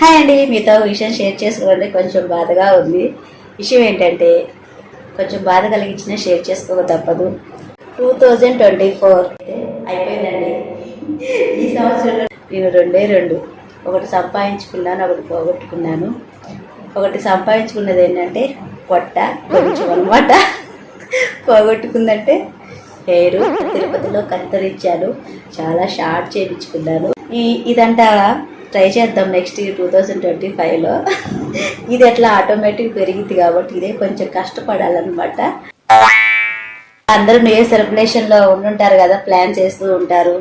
Hi అండి మీతో విషయం షేర్ చేసుకోవాలంటే కొంచెం బాధగా ఉంది. విషయం ఏంటంటే కొంచెం బాధ కలిగించిన షేర్ చేసుకోక తప్పదు. టూ థౌజండ్ ట్వంటీ ఫోర్ అయిపోయిందండి. ఈ సంవత్సరంలో నేను రెండే రెండు. ఒకటి సంపాదించుకున్నాను ఒకటి పోగొట్టుకున్నాను. ఒకటి సంపాదించుకున్నది ఏంటంటే పొట్ట కొంచెం అనమాట పోగొట్టుకుందంటే హెయిర్ తిరుపతిలో కత్తిరించాను. చాలా షార్ట్ చేయించుకున్నాను. ఈ ఇదంటారా ట్రై చేద్దాం నెక్స్ట్ టూ థౌజండ్ ట్వంటీ ఫైవ్లో ఇది ఎట్లా ఆటోమేటిక్ పెరిగింది కాబట్టి ఇదే కొంచెం కష్టపడాలన్నమాట. అందరూ న్యూ ఇయర్ సెలబ్రేషన్లో ఉండుంటారు కదా ప్లాన్ చేస్తూ ఉంటారు.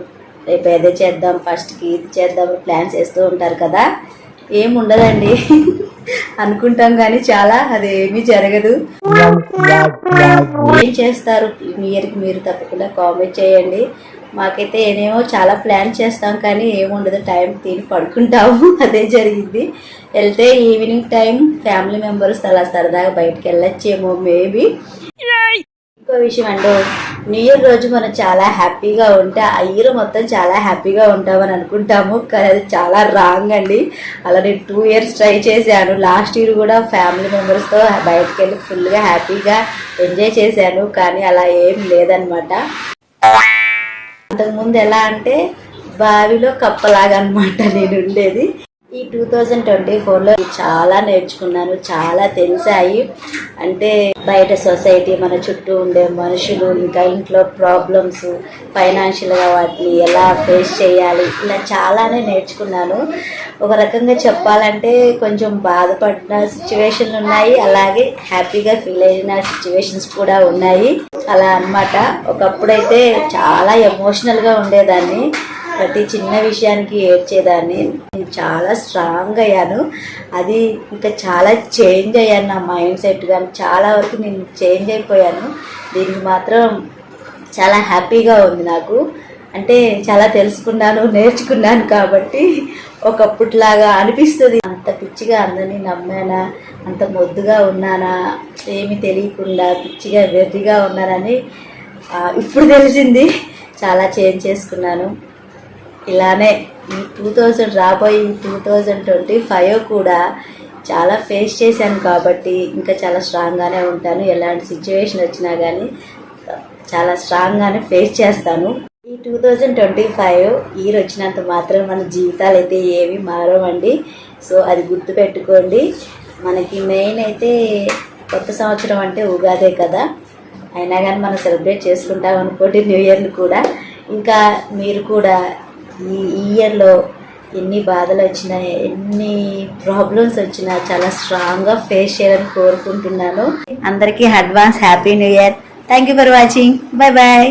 రేపు ఏదో చేద్దాం ఫస్ట్కి ఇది చేద్దాం ప్లాన్ చేస్తూ ఉంటారు కదా. ఏం ఉండదండి. అనుకుంటాం కానీ చాలా అది ఏమీ జరగదు. ఏం చేస్తారు? న్యూ ఇయర్కి మీరు తప్పకుండా కామెంట్ చేయండి. మాకైతే ఏమేమో చాలా ప్లాన్ చేస్తాం కానీ ఏముండదు టైం తిని పడుకుంటాము. అదే జరిగింది. వెళ్తే ఈవినింగ్ టైం ఫ్యామిలీ మెంబర్స్ అలా సరదాగా బయటకు వెళ్ళొచ్చేమో మేబీ. ఇంకో విషయం అండి న్యూ ఇయర్ రోజు మనం చాలా హ్యాపీగా ఉంటే ఆ ఇయర్ మొత్తం చాలా హ్యాపీగా ఉంటామని అనుకుంటాము కానీ అది చాలా రాంగ్ అండి. అలా నేను టూ ఇయర్స్ ట్రై చేశాను. లాస్ట్ ఇయర్ కూడా ఫ్యామిలీ మెంబర్స్తో బయటకు వెళ్ళి ఫుల్గా హ్యాపీగా ఎంజాయ్ చేశాను కానీ అలా ఏం లేదనమాట అంతకుముందు ఎలా అంటే బావిలో కప్పలాగా అనమాట నేను ఉండేది. ఈ టూ థౌజండ్ ట్వంటీ ఫోర్లో చాలా నేర్చుకున్నాను చాలా తెలిసాయి. అంటే బయట సొసైటీ మన చుట్టూ ఉండే మనుషులు ఇంకా ఇంట్లో ప్రాబ్లమ్స్ ఫైనాన్షియల్గా వాటిని ఎలా ఫేస్ చేయాలి ఇలా చాలానే నేర్చుకున్నాను. ఒక రకంగా చెప్పాలంటే కొంచెం బాధపడిన సిచ్యువేషన్లు ఉన్నాయి అలాగే హ్యాపీగా ఫీల్ అయిన సిచ్యువేషన్స్ కూడా ఉన్నాయి. అలా అన్నమాట. ఒకప్పుడైతే చాలా ఎమోషనల్గా ఉండేదాన్ని. ప్రతి చిన్న విషయానికి ఏడ్చేదాన్ని. నేను చాలా స్ట్రాంగ్ అయ్యాను. అది ఇంకా చాలా చేంజ్ అయ్యాను నా మైండ్ సెట్ కానీ చాలా వరకు నేను చేంజ్ అయిపోయాను. దీనికి మాత్రం చాలా హ్యాపీగా ఉంది నాకు. అంటే చాలా తెలుసుకున్నాను నేర్చుకున్నాను కాబట్టి ఒకప్పుడులాగా అనిపిస్తుంది. అంత పిచ్చిగా అందరినీ నమ్మానా అంత మొద్దుగా ఉన్నానా ఏమి తెలియకుండా పిచ్చిగా వెర్రిగా ఉన్నానని ఇప్పుడు తెలిసింది. చాలా చేంజ్ చేసుకున్నాను. ఇలానే ఈ టూ థౌజండ్ రాబోయే టూ థౌజండ్ ట్వంటీ ఫైవ్ కూడా చాలా ఫేస్ చేశాను కాబట్టి ఇంకా చాలా స్ట్రాంగ్గానే ఉంటాను. ఎలాంటి సిచ్యువేషన్ వచ్చినా కానీ చాలా స్ట్రాంగ్గానే ఫేస్ చేస్తాను. ఈ two thousand twenty five year వచ్చినంత మాత్రం మన జీవితాలు అయితే ఏవి మారవండి. సో అది గుర్తుపెట్టుకోండి. మనకి మెయిన్ అయితే కొత్త సంవత్సరం అంటే ఉగాదే కదా. అయినా కానీ మనం సెలబ్రేట్ చేసుకుంటాం అనుకోండి న్యూ ఇయర్ని కూడా. ఇంకా మీరు కూడా ఈ ఇయర్లో ఎన్ని బాధలు వచ్చినా ఎన్ని ప్రాబ్లమ్స్ వచ్చినా చాలా స్ట్రాంగ్గా ఫేస్ చేయాలని కోరుకుంటున్నాను. అందరికీ advance happy new year thank you for watching bye bye